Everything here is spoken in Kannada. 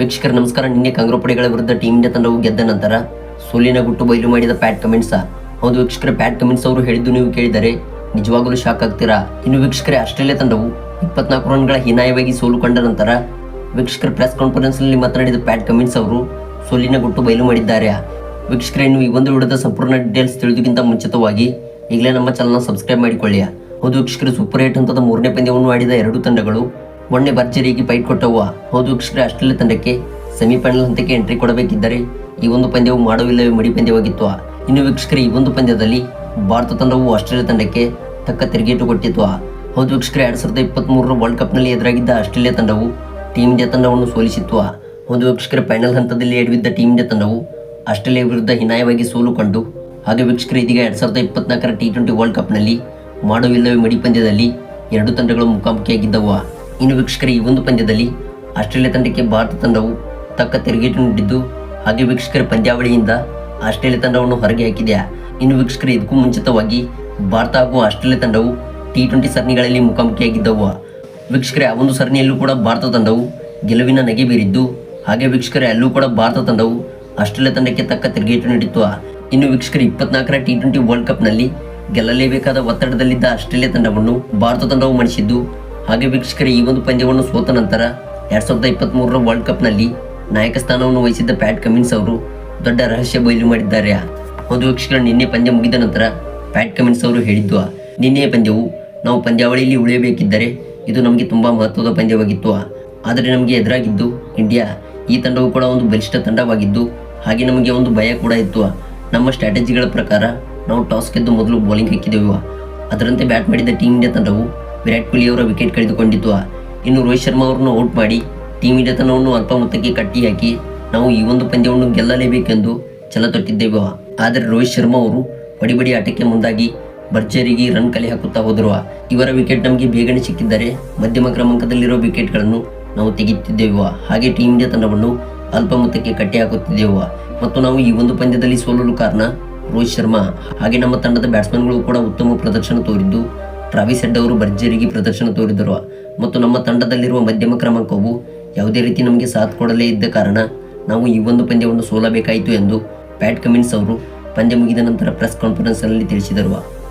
ವೀಕ್ಷಕರ, ನಮಸ್ಕಾರ. ನಿನ್ನೆ ಕಾಂಗ್ರೋ ಪಡೆಗಳ ವಿರುದ್ಧ ಟೀಮ್ ಇಂಡಿಯಾ ತಂಡವು ಗೆದ್ದ ನಂತರ ಸೋಲಿನ ಗುಟ್ಟು ಬಯಲು ಮಾಡಿದ ಪ್ಯಾಟ್ ಕಮೆಂಟ್ಸ. ಹೌದು ವೀಕ್ಷಕರ, ಪ್ಯಾಟ್ ಕಮೆಂಟ್ಸ್ ಅವರು ಹೇಳಿದ್ದು ನೀವು ಕೇಳಿದರೆ ನಿಜವಾಗಲೂ ಶಾಕ್ ಆಗ್ತೀರಾ? ಇನ್ನು ವೀಕ್ಷಕರೇ, ಆಸ್ಟ್ರೇಲಿಯಾ ತಂಡವು ಇಪ್ಪತ್ನಾಲ್ಕು ರನ್ಗಳ ಹೀನಾಯವಾಗಿ ಸೋಲು ಕಂಡ ನಂತರ ವೀಕ್ಷಕರ, ಪ್ರೆಸ್ ಕಾನ್ಫರೆನ್ಸ್ನಲ್ಲಿ ಮಾತನಾಡಿದ ಪ್ಯಾಟ್ ಕಮೆಂಟ್ಸ್ ಅವರು, ಸೋಲಿನ ಗುಟ್ಟು ಬಯಲು ಮಾಡಿದ್ದಾರೆ. ವೀಕ್ಷಕರೇ ಇನ್ನು ಈ ಒಂದು ವಿಡಿಯೋದ ಸಂಪೂರ್ಣ ಡೀಟೇಲ್ಸ್ ತಿಳಿದುಕ್ಕಿಂತ ಮುಂಚಿತವಾಗಿ ಈಗಲೇ ನಮ್ಮ ಚಾನಲ್ನ ಸಬ್ಸ್ಕ್ರೈಬ್ ಮಾಡಿಕೊಳ್ಳಿ ಹೌದು ವೀಕ್ಷಕರು ಸೂಪರ್ ಏಟ್ ಹಂತದ ಮೂರನೇ ಪಂದ್ಯವನ್ನು ಆಡಿದ ಎರಡು ತಂಡಗಳು ಮೊನ್ನೆ ಭರ್ಜರಿಯಾಗಿ ಫೈಟ್ ಕೊಟ್ಟವ ಹೌದು ವೀಕ್ಷಕರೇ ಆಸ್ಟ್ರೇಲಿಯಾ ತಂಡಕ್ಕೆ ಸೆಮಿಫೈನಲ್ ಹಂತಕ್ಕೆ ಎಂಟ್ರಿ ಕೊಡಬೇಕಿದ್ದರೆ ಈ ಒಂದು ಪಂದ್ಯವು ಮಾಡುವಿಲ್ಲವೇ ಮಡಿ ಪಂದ್ಯವಾಗಿತ್ತು. ಇನ್ನು ವೀಕ್ಷಕರೇ, ಈ ಒಂದು ಪಂದ್ಯದಲ್ಲಿ ಭಾರತ ತಂಡವು ಆಸ್ಟ್ರೇಲಿಯಾ ತಂಡಕ್ಕೆ ತಕ್ಕ ತಿರುಗೇಟು ಕೊಟ್ಟಿತ್ತು. ಹೌದು ವೀಕ್ಷಕರೇ, ಎರಡು ಸಾವಿರದ ಇಪ್ಪತ್ತ್ ಮೂರರ ವರ್ಲ್ಡ್ ಕಪ್ನಲ್ಲಿ ಎದುರಾಗಿದ್ದ ಆಸ್ಟ್ರೇಲಿಯಾ ತಂಡವು ಟೀಮ್ ಇಂಡಿಯಾ ತಂಡವನ್ನು ಸೋಲಿಸಿತ್ತು. ಹೌದು ವೀಕ್ಷಕರ ಫೈನಲ್ ಹಂತದಲ್ಲಿ ಎಡವಿದ್ದ ಟೀಮ್ ಇಂಡಿಯಾ ತಂಡವು ಆಸ್ಟ್ರೇಲಿಯಾ ವಿರುದ್ಧ ಹೀನಾಯವಾಗಿ ಸೋಲು ಕಂಡು. ಹಾಗೆ ವೀಕ್ಷಕರು, ಇದೀಗ ಎರಡು ಸಾವಿರದ ಇಪ್ಪತ್ನಾಲ್ಕರ ಟಿ ಟ್ವೆಂಟಿ ವರ್ಲ್ಡ್ ಕಪ್ನಲ್ಲಿ ಮಾಡುವಿಲ್ಲವೇ ಮಡಿ ಪಂದ್ಯದಲ್ಲಿ ಎರಡು ತಂಡಗಳು ಮುಖಾಮುಖಿಯಾಗಿದ್ದವು. ಇನ್ನು ವೀಕ್ಷಕರ, ಈ ಒಂದು ಪಂದ್ಯದಲ್ಲಿ ಆಸ್ಟ್ರೇಲಿಯಾ ತಂಡಕ್ಕೆ ಭಾರತ ತಂಡವು ತಕ್ಕ ತಿರುಗೇಟು ನೀಡಿದ್ದು ಹಾಗೆ ವೀಕ್ಷಕರ ಪಂದ್ಯಾವಳಿಯಿಂದ ಆಸ್ಟ್ರೇಲಿಯಾ ತಂಡವನ್ನು ಹೊರಗೆ ಹಾಕಿದೆ. ಇನ್ನು ವೀಕ್ಷಕರು, ಇದಕ್ಕೂ ಮುಂಚಿತವಾಗಿ ಭಾರತ ಹಾಗೂ ಆಸ್ಟ್ರೇಲಿಯಾ ತಂಡವು ಟಿ ಟ್ವೆಂಟಿ ಸರಣಿಗಳಲ್ಲಿ ಮುಖಾಮುಖಿಯಾಗಿದ್ದವು. ವೀಕ್ಷಕರೇ, ಆ ಒಂದು ಸರಣಿಯಲ್ಲೂ ಕೂಡ ಭಾರತ ತಂಡವು ಗೆಲುವಿನ ನಗೆ ಬೀರಿದ್ದು, ಹಾಗೆ ವೀಕ್ಷಕರೇ, ಅಲ್ಲೂ ಕೂಡ ಭಾರತ ತಂಡವು ಆಸ್ಟ್ರೇಲಿಯಾ ತಂಡಕ್ಕೆ ತಕ್ಕ ತಿರುಗೇಟು ನೀಡಿತ್ತು ಇನ್ನು ವೀಕ್ಷಕರು, ಇಪ್ಪತ್ನಾಲ್ಕರ ಟಿ ಟ್ವೆಂಟಿ ವರ್ಲ್ಡ್ ಕಪ್ನಲ್ಲಿ ಗೆಲ್ಲಲೇಬೇಕಾದ ಒತ್ತಡದಲ್ಲಿದ್ದ ಆಸ್ಟ್ರೇಲಿಯಾ ತಂಡವನ್ನು ಭಾರತ ತಂಡವು ಮಣಿಸಿದ್ದು ಹಾಗೆ ವೀಕ್ಷಕರೇ, ಈ ಒಂದು ಪಂದ್ಯವನ್ನು ಸೋತ ನಂತರ ಎರಡ್ ಸಾವಿರದ ಇಪ್ಪತ್ತ್ ಮೂರರ ವರ್ಲ್ಡ್ ಕಪ್ನಲ್ಲಿ ನಾಯಕ ಸ್ಥಾನವನ್ನು ವಹಿಸಿದ್ದ ಪ್ಯಾಟ್ ಕಮಿನ್ಸ್ ಅವರು ದೊಡ್ಡ ರಹಸ್ಯ ಬಯಲು ಮಾಡಿದ್ದಾರೆ. ಒಂದು ವೀಕ್ಷಕರು, ನಿನ್ನೆ ಪಂದ್ಯ ಮುಗಿದ ನಂತರ ಪ್ಯಾಟ್ ಕಮಿನ್ಸ್ ಅವರು ಹೇಳಿದ್ದು, ನಿನ್ನೆಯ ಪಂದ್ಯವು ನಾವು ಪಂದ್ಯಾವಳಿಯಲ್ಲಿ ಉಳಿಯಬೇಕಿದ್ದರೆ ಇದು ನಮಗೆ ತುಂಬಾ ಮಹತ್ವದ ಪಂದ್ಯವಾಗಿತ್ತು. ಆದರೆ ನಮಗೆ ಎದುರಾಗಿದ್ದು ಇಂಡಿಯಾ ಈ ತಂಡವು ಕೂಡ ಒಂದು ಬಲಿಷ್ಠ ತಂಡವಾಗಿದ್ದು, ಹಾಗೆ ನಮಗೆ ಒಂದು ಭಯ ಕೂಡ ಇತ್ತು. ನಮ್ಮ ಸ್ಟ್ರಾಟಜಿಗಳ ಪ್ರಕಾರ ನಾವು ಟಾಸ್ ಗೆದ್ದು ಮೊದಲು ಬೌಲಿಂಗ್ ಹಾಕಿದೆವು. ಅದರಂತೆ ಬ್ಯಾಟ್ ಮಾಡಿದ ಟೀಮ್ ಇಂಡಿಯಾ ತಂಡವು ವಿರಾಟ್ ಕೊಹ್ಲಿ ಅವರ ವಿಕೆಟ್ ಕಳೆದುಕೊಂಡಿತ್ತು ಇನ್ನು ರೋಹಿತ್ ಶರ್ಮಾ ಅವರನ್ನು ಔಟ್ ಮಾಡಿ ಟೀಮ್ ಇಂಡಿಯಾ ತಂಡವನ್ನು ಅಲ್ಪ ಮೊತ್ತಕ್ಕೆ ಕಟ್ಟಿಹಾಕಿ ನಾವು ಈ ಒಂದು ಪಂದ್ಯವನ್ನು ಗೆಲ್ಲಲೇಬೇಕೆಂದು ಛಲ ತೊಟ್ಟಿದ್ದೆವು. ಆದರೆ ರೋಹಿತ್ ಶರ್ಮಾ ಅವರು ಬಡಿಬಡಿ ಆಟಕ್ಕೆ ಮುಂದಾಗಿ ಭರ್ಜರಿಗೆ ರನ್ ಕಲೆ ಹಾಕುತ್ತಾ ಹೋದರು. ಇವರ ವಿಕೆಟ್ ನಮಗೆ ಬೇಗನೆ ಸಿಕ್ಕಿದ್ದರೆ ಮಧ್ಯಮ ಕ್ರಮಾಂಕದಲ್ಲಿರುವ ವಿಕೆಟ್ಗಳನ್ನು ನಾವು ತೆಗೆಯುತ್ತಿದ್ದೆವು. ಹಾಗೆ ಟೀಮ್ ಇಂಡಿಯಾ ತಂಡವನ್ನು ಅಲ್ಪ ಮೊತ್ತಕ್ಕೆ ಕಟ್ಟಿ ಹಾಕುತ್ತಿದ್ದೆವು. ಮತ್ತು ನಾವು ಈ ಒಂದು ಪಂದ್ಯದಲ್ಲಿ ಸೋಲಲು ಕಾರಣ ರೋಹಿತ್ ಶರ್ಮಾ. ಹಾಗೆ ನಮ್ಮ ತಂಡದ ಬ್ಯಾಟ್ಸ್ಮನ್ಗಳು ಕೂಡ ಉತ್ತಮ ಪ್ರದರ್ಶನ ತೋರಿದ್ದು ಟ್ರಾವಿಸ್ ಅವರು ಭರ್ಜರಿಗೆ ಪ್ರದರ್ಶನ ತೋರಿದರು. ಮತ್ತು ನಮ್ಮ ತಂಡದಲ್ಲಿರುವ ಮಧ್ಯಮ ಕ್ರಮಾಂಕವು ಯಾವುದೇ ರೀತಿ ನಮಗೆ ಸಾಥ್ ಕೊಡಲೇ ಇದ್ದ ಕಾರಣ ನಾವು ಈ ಒಂದು ಪಂದ್ಯವನ್ನು ಸೋಲಬೇಕಾಯಿತು ಎಂದು ಪ್ಯಾಟ್ ಕಮಿನ್ಸ್ ಅವರು ಪಂದ್ಯ ಮುಗಿದ ನಂತರ ಪ್ರೆಸ್ ಕಾನ್ಫರೆನ್ಸ್ನಲ್ಲಿ ತಿಳಿಸಿದರು.